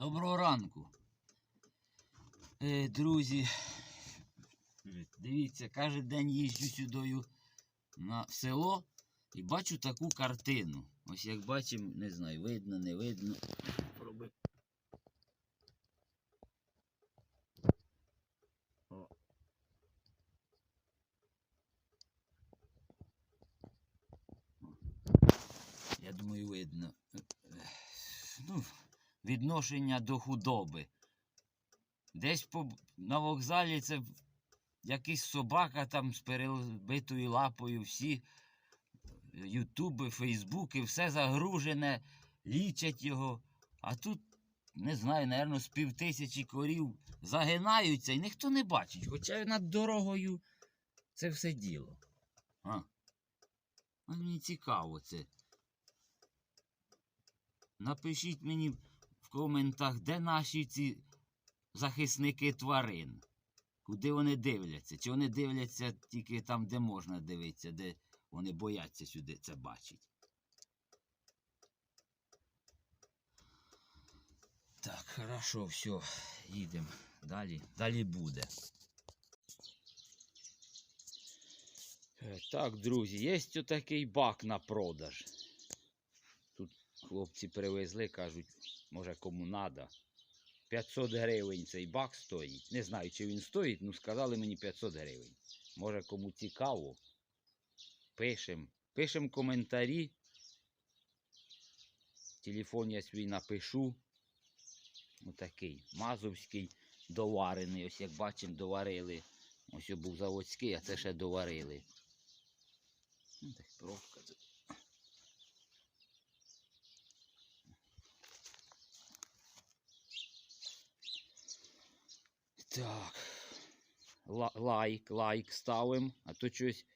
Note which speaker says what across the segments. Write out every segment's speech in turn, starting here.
Speaker 1: Доброго ранку. Е, друзі, дивіться, кожен день їжджу сюдою на село і бачу таку картину. Ось як бачимо, не знаю, видно, не видно. О. Я думаю, видно. Ну, відношення до худоби. Десь по, на вокзалі це якийсь собака там з перебитою лапою, всі ютуби, фейсбуки, все загружене, лічать його. А тут, не знаю, напевно, з пів тисячі корів загинаються і ніхто не бачить. Хоча над дорогою це все діло. А. А мені цікаво це. Напишіть мені в коментах, де наші ці захисники тварин. Куди вони дивляться? Чи вони дивляться тільки там, де можна дивитися, де вони бояться сюди це бачити. Так, хорошо, все, їдемо. Далі, далі буде. Е, Так, друзі, є такий бак на продаж. Хлопці привезли, кажуть, може кому надо. 500 гривень цей бак стоїть. Не знаю, чи він стоїть, ну сказали мені 500 гривень. Може кому цікаво. Пишем. Пишем коментарі. Телефон я свій напишу. Отакий. Мазовський доварений. Ось як бачимо, доварили. Ось був заводський, а це ще доварили. Ну, так, пробка тут. Так. Ла- лайк, лайк ставимо, а то щось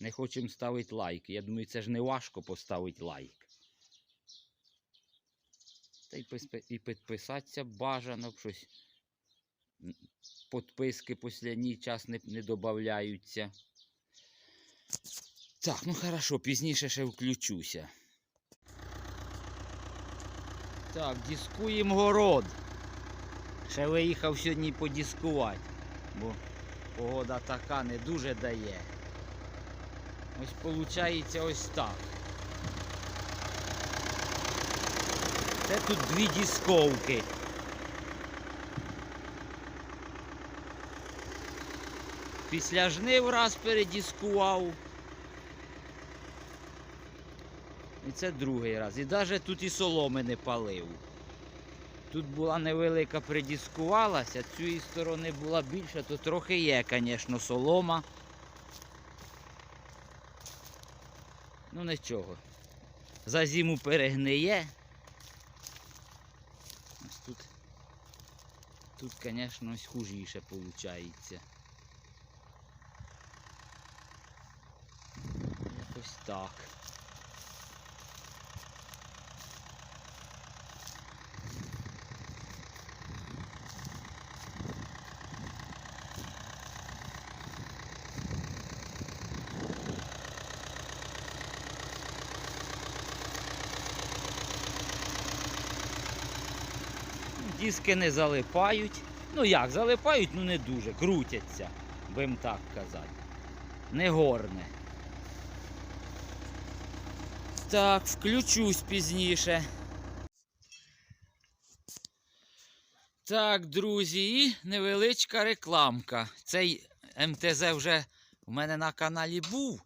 Speaker 1: не хочемо ставити лайк. Я думаю, це ж не важко поставити лайк. Та і підписатися бажано, щось. м, Подписки останній час не, не додаються. Так, ну хорошо, пізніше ще включуся. Так, дискуємо город. Ще виїхав сьогодні подіскувати, бо погода така не дуже дає. Ось виходить ось так. Це тут дві дісковки. Після жнив раз передіскував. І це другий раз. І навіть тут і соломи не палив. Тут була невелика придіскувалася, цієї сторони була більша, то трохи є, звісно, солома. Ну нічого. За зиму перегниє. Ось тут, тут, звісно, ось хужіше виходить. Якось так. Диски не залипають. Ну як, залипають, ну не дуже, крутяться, будемо так казати. Не горне. Так, включусь пізніше. Так, друзі, і невеличка рекламка. Цей МТЗ вже у мене на каналі був.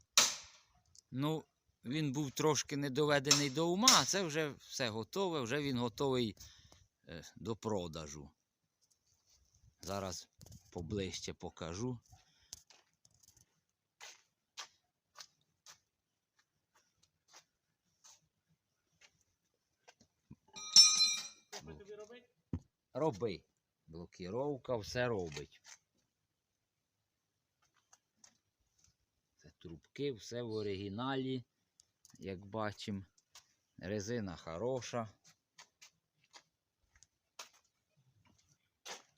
Speaker 1: Ну, він був трошки не доведений до ума, а це вже все готове, вже він готовий до продажу. Зараз поближче покажу. Роби. Блокіровка все робить. Це трубки, все в оригіналі, як бачимо. Резина хороша.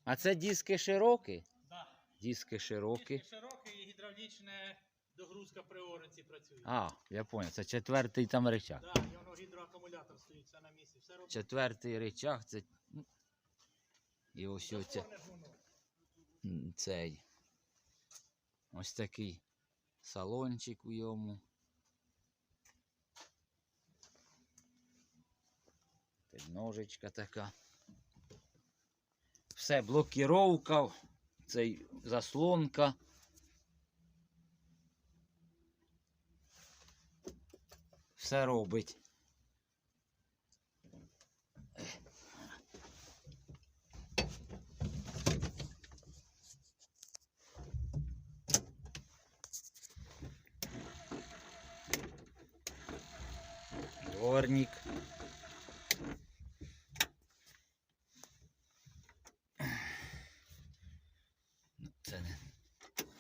Speaker 1: А це диски широкі?
Speaker 2: Да.
Speaker 1: Диски широкі.
Speaker 2: Диски широкі і гідравлічна догрузка при ориці працює.
Speaker 1: А, я понял, це четвертий там речах.
Speaker 2: Да, і воно гідроакумулятор стоїть все на місці. Все робить.
Speaker 1: Четвертий речах це. І ось
Speaker 2: Повне
Speaker 1: цей. Ось такий салончик у йому. Ножичка така. Все, блокіровка, цей заслонка. Все робить. Дворник. Це не.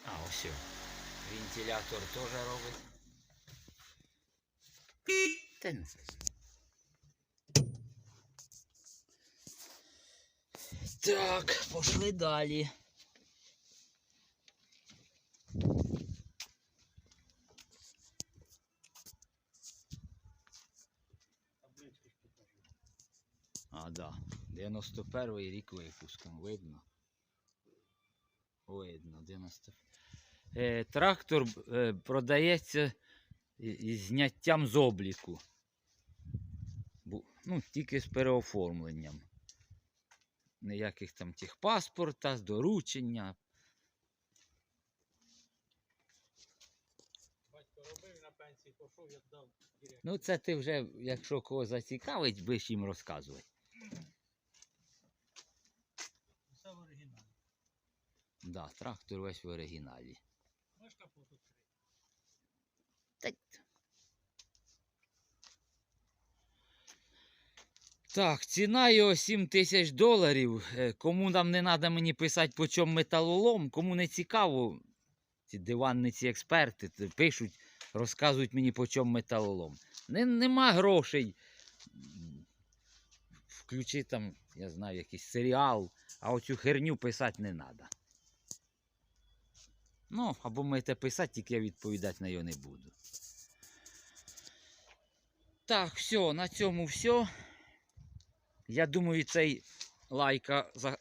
Speaker 1: А, ось. Вентилятор теж робить. Та не. Так, пошли далі. А, да. 91 рік випуском, видно. Видно, 90. Е, трактор е, продається із зняттям з обліку. Бу- ну, тільки з переоформленням. Ніяких там техпаспорта, доручення.
Speaker 2: Батько робив на пенсії, пішов, я дав.
Speaker 1: Ну, це ти вже, якщо кого зацікавить, будеш їм розказувати.
Speaker 2: Все в оригіналі.
Speaker 1: Да, трактор весь в оригіналі.
Speaker 2: Можеш капот відкрити?
Speaker 1: Та... Так, ціна його 7 тисяч доларів. Е, Кому нам не треба мені писати, по чому металолом, кому не цікаво, ці диванниці експерти пишуть, розказують мені, по чому металолом. Не, нема грошей. Включи там, я знаю, якийсь серіал, а оцю херню писати не треба. Ну, або можете писати, тільки я відповідати на його не буду. Так, все, на цьому все. Я думаю, цей лайка за...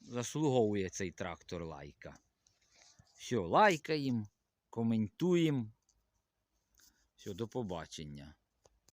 Speaker 1: заслуговує цей трактор лайка. Все, лайкаємо, коментуємо. Все, до побачення.